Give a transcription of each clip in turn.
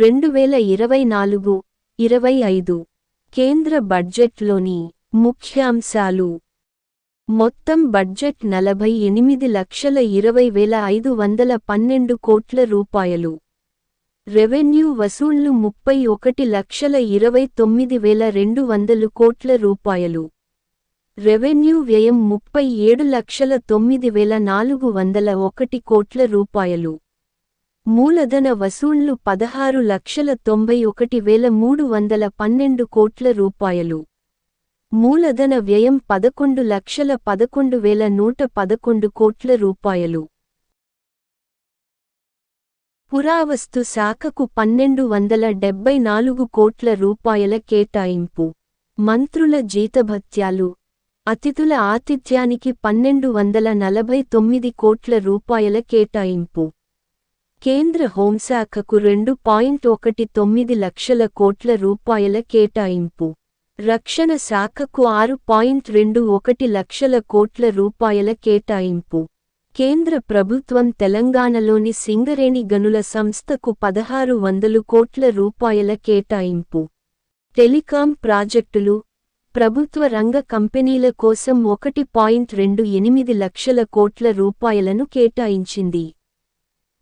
రెండు వేల ఇరవై నాలుగు ఇరవై ఐదు కేంద్ర బడ్జెట్లోని ముఖ్యాంశాలు. మొత్తం బడ్జెట్ నలభై ఎనిమిది లక్షల ఇరవై వేల ఐదు వందల పన్నెండు కోట్ల రూపాయలు. రెవెన్యూ వసూళ్ళు ముప్పై ఒకటి లక్షల ఇరవై తొమ్మిది వేల రెండు వందలు కోట్ల రూపాయలు. రెవెన్యూ వ్యయం ముప్పై ఏడు లక్షల తొమ్మిది వేల నాలుగు వందల ఒకటి కోట్ల రూపాయలు. మూలధన వసూళ్ళు పదహారు లక్షల తొంభై ఒకటి వేల మూడు వందల పన్నెండు కోట్ల రూపాయలు. మూలధన వ్యయం పదకొండు లక్షల పదకొండు వేల నూట పదకొండు కోట్ల రూపాయలు. పురావస్తు శాఖకు పన్నెండు వందల డెబ్బై నాలుగు కోట్ల రూపాయల కేటాయింపు. మంత్రుల జీతభత్యాలు. అతిథుల ఆతిథ్యానికి పన్నెండు వందల నలభై తొమ్మిది కోట్ల రూపాయల కేటాయింపు. కేంద్ర హోంశాఖకు రెండు పాయింట్ ఒకటి తొమ్మిది లక్షల కోట్ల రూపాయల కేటాయింపు. రక్షణ శాఖకు ఆరు పాయింట్ రెండు ఒకటి లక్షల కోట్ల రూపాయల కేటాయింపు. కేంద్ర ప్రభుత్వం తెలంగాణలోని సింగరేణి గనుల సంస్థకు పదహారు వందలు కోట్ల రూపాయల కేటాయింపు. టెలికాం ప్రాజెక్టులు ప్రభుత్వ రంగ కంపెనీల కోసం ఒకటి పాయింట్ రెండు ఎనిమిది లక్షల కోట్ల రూపాయలను కేటాయించింది.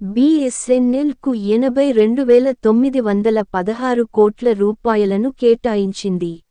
బీఎస్ఎన్ఎల్కు ఎనభై రెండు వేల తొమ్మిది వందల పదహారు కోట్ల రూపాయలను కేటాయించింది.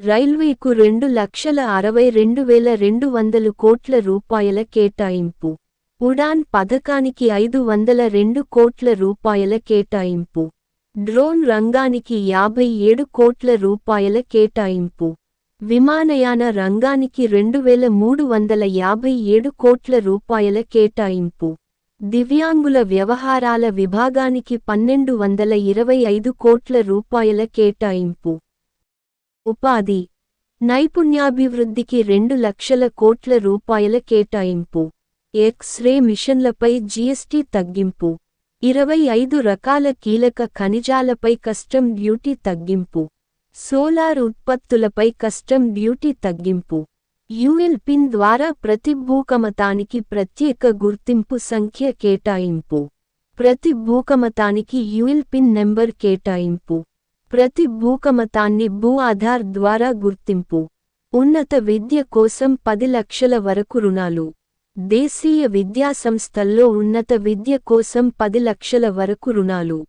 రైల్వేకు రెండు లక్షల అరవై రెండు వేల రెండు వందలు కోట్ల రూపాయల కేటాయింపు. ఉడాన్ పథకానికి ఐదు వందల రెండు కోట్ల రూపాయల కేటాయింపు. డ్రోన్ రంగానికి యాభై ఏడు కోట్ల రూపాయల కేటాయింపు. విమానయాన రంగానికి రెండు వేల మూడు వందల యాభై ఏడు కోట్ల రూపాయల కేటాయింపు. దివ్యాంగుల వ్యవహారాల విభాగానికి పన్నెండు వందల ఇరవై ఐదు కోట్ల రూపాయల కేటాయింపు. ఉపాధి. నైపుణ్యాభివృద్ధికి రెండు లక్షల కోట్ల రూపాయల కేటాయింపు. ఎక్స్-రే మిషన్లపై జీఎస్టీ తగ్గింపు. ఇరవై ఐదు రకాల కీలక ఖనిజాలపై కస్టమ్ డ్యూటీ తగ్గింపు. సోలార్ ఉత్పత్తులపై కస్టమ్ డ్యూటీ తగ్గింపు. యుఎల్ పిన్ ద్వారా ప్రతి భూకమతానికి ప్రత్యేక గుర్తింపు సంఖ్య కేటాయింపు. ప్రతి భూకమతానికి యుఎల్ పిన్ నెంబర్ కేటాయింపు. ప్రతి భూకమతాన్ని భూ ఆధార్ ద్వారా గుర్తింపు. ఉన్నత విద్య కోసం పది లక్షల వరకు రుణాలు. దేశీయ విద్యాసంస్థల్లో ఉన్నత విద్య కోసం పది లక్షల వరకు రుణాలు.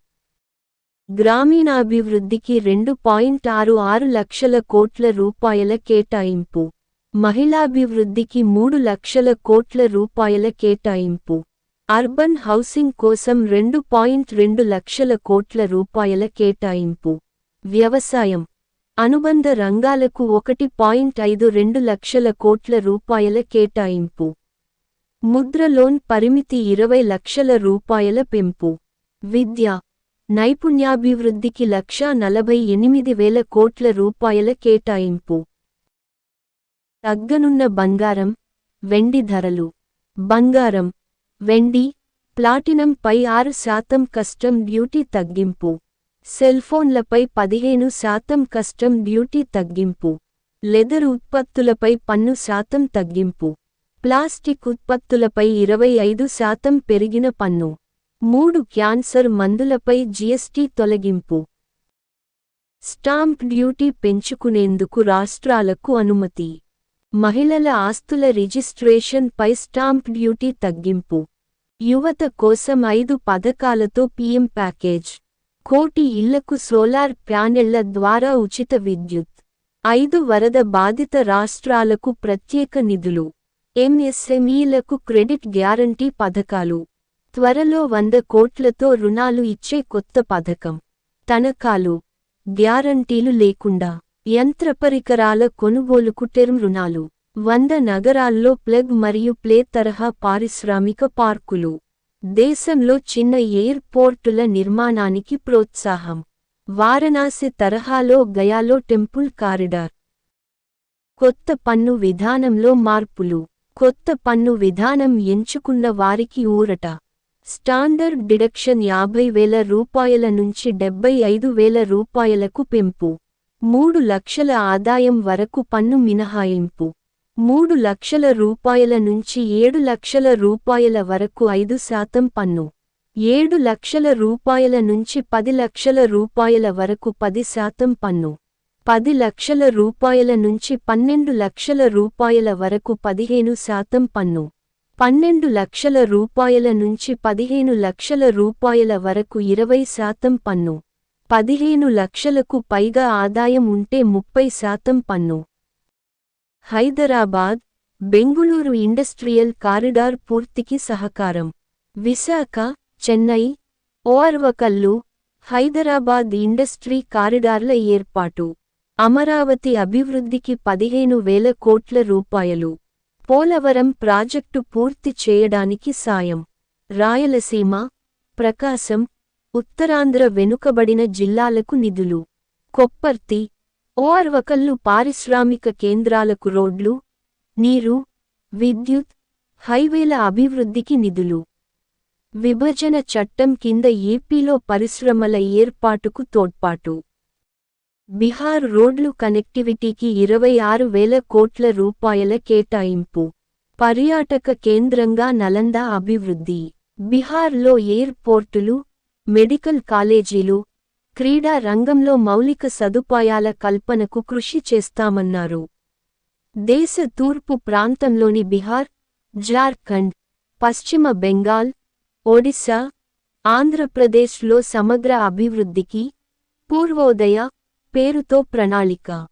గ్రామీణాభివృద్ధికి రెండు పాయింట్ ఆరు ఆరు లక్షల కోట్ల రూపాయల కేటాయింపు. మహిళాభివృద్ధికి మూడు లక్షల కోట్ల రూపాయల కేటాయింపు. అర్బన్ హౌసింగ్ కోసం రెండు పాయింట్ రెండు లక్షల కోట్ల రూపాయల కేటాయింపు. వ్యవసాయం. అనుబంధ రంగాలకు ఒకటి పాయింట్ ఐదు రెండు లక్షల కోట్ల రూపాయల కేటాయింపు. ముద్ర లోన్ పరిమితి ఇరవై లక్షల రూపాయల పెంపు. విద్య. నైపుణ్యాభివృద్ధికి లక్షా నలభై ఎనిమిది వేల కోట్ల రూపాయల కేటాయింపు. తగ్గనున్న బంగారం వెండి ధరలు. బంగారం వెండి ప్లాటినం పై ఆరు శాతం కస్టమ్ డ్యూటీ తగ్గింపు. సెల్ఫోన్లపై పదిహేను శాతం కస్టమ్ డ్యూటీ తగ్గింపు. లెదర్ ఉత్పత్తులపై పన్ను శాతం తగ్గింపు. ప్లాస్టిక్ ఉత్పత్తులపై ఇరవై ఐదు శాతం పెరిగిన పన్ను. మూడు క్యాన్సర్ మందులపై జీఎస్టీ తొలగింపు. స్టాంప్ డ్యూటీ పెంచుకునేందుకు రాష్ట్రాలకు అనుమతి. మహిళల ఆస్తుల రిజిస్ట్రేషన్ పై స్టాంప్ డ్యూటీ తగ్గింపు. యువత కోసం ఐదు పథకాలతో పీఎం ప్యాకేజ్. కోటి ఇళ్ళకు సోలార్ ప్యానెళ్ళ ద్వారా ఉచిత విద్యుత్. ఐదు వరద బాధిత రాష్ట్రాలకు ప్రత్యేక నిధులు. ఎంఎస్ఎంఈలకు క్రెడిట్ గ్యారంటీ పథకాలు. త్వరలో వంద కోట్లతో రుణాలు ఇచ్చే కొత్త పథకం. తనఖాలు గ్యారంటీలు లేకుండా యంత్ర పరికరాల కొనుగోలుకు టెర్మ్ రుణాలు వంద నగరాల్లో ప్లగ్ మరియు ప్లే తరహా పారిశ్రామిక పార్కులు దేశంలో చిన్న ఎయిర్పోర్టుల నిర్మాణానికి ప్రోత్సాహం. వారణాసి తరహాలో గయాలో టెంపుల్ కారిడార్. కొత్త పన్ను విధానంలో మార్పులు. కొత్త పన్ను విధానం ఎంచుకున్న వారికి ఊరట. స్టాండర్డ్ డిడక్షన్ యాభై వేల రూపాయల నుంచి డెబ్బై ఐదు వేల రూపాయలకు పెంపు. మూడు లక్షల ఆదాయం వరకు పన్ను మినహాయింపు. మూడు లక్షల రూపాయల నుంచి ఏడు లక్షల రూపాయల వరకు ఐదు శాతం పన్ను. ఏడు లక్షల రూపాయల నుంచి పది లక్షల రూపాయల వరకు పది శాతం పన్ను. పది లక్షల రూపాయల నుంచి పన్నెండు లక్షల రూపాయల వరకు పదిహేను శాతం పన్ను. పన్నెండు లక్షల రూపాయల నుంచి పదిహేను లక్షల రూపాయల వరకు ఇరవై శాతం పన్ను. పదిహేను లక్షలకు పైగా ఆదాయం ఉంటే ముప్పై శాతం పన్ను. హైదరాబాద్ బెంగుళూరు ఇండస్ట్రియల్ కారిడార్ పూర్తికి సహకారం. విశాఖ చెన్నై ఓర్వకల్లు హైదరాబాద్ ఇండస్ట్రీ కారిడార్ల ఏర్పాటు. అమరావతి అభివృద్ధికి పదిహేను వేల కోట్ల రూపాయలు. పోలవరం ప్రాజెక్టు పూర్తి చేయడానికి సాయం. రాయలసీమ ప్రకాశం ఉత్తరాంధ్ర వెనుకబడిన జిల్లాలకు నిధులు. కొప్పర్తి ఓర్వకల్లు పారిశ్రామిక కేంద్రాలకు రోడ్లు నీరు విద్యుత్ హైవేల అభివృద్ధికి నిధులు. విభజన చట్టం కింద ఏపీలో పరిశ్రమల ఏర్పాటుకు తోడ్పాటు. బీహార్ రోడ్లు కనెక్టివిటీకి ఇరవై ఆరు వేల కోట్ల రూపాయల కేటాయింపు. పర్యాటక కేంద్రంగా నలంద అభివృద్ధి. బీహార్లో ఎయిర్పోర్టులు మెడికల్ కాలేజీలు క్రీడా రంగంలో మౌలిక సదుపాయాల కల్పనకు కృషి చేస్తామన్నారు. దేశ తూర్పు ప్రాంతంలోని బిహార్ జార్ఖండ్ పశ్చిమ బెంగాల్ ఒడిశా ఆంధ్రప్రదేశ్లో సమగ్ర అభివృద్ధికి పూర్వోదయ పేరుతో ప్రణాళిక.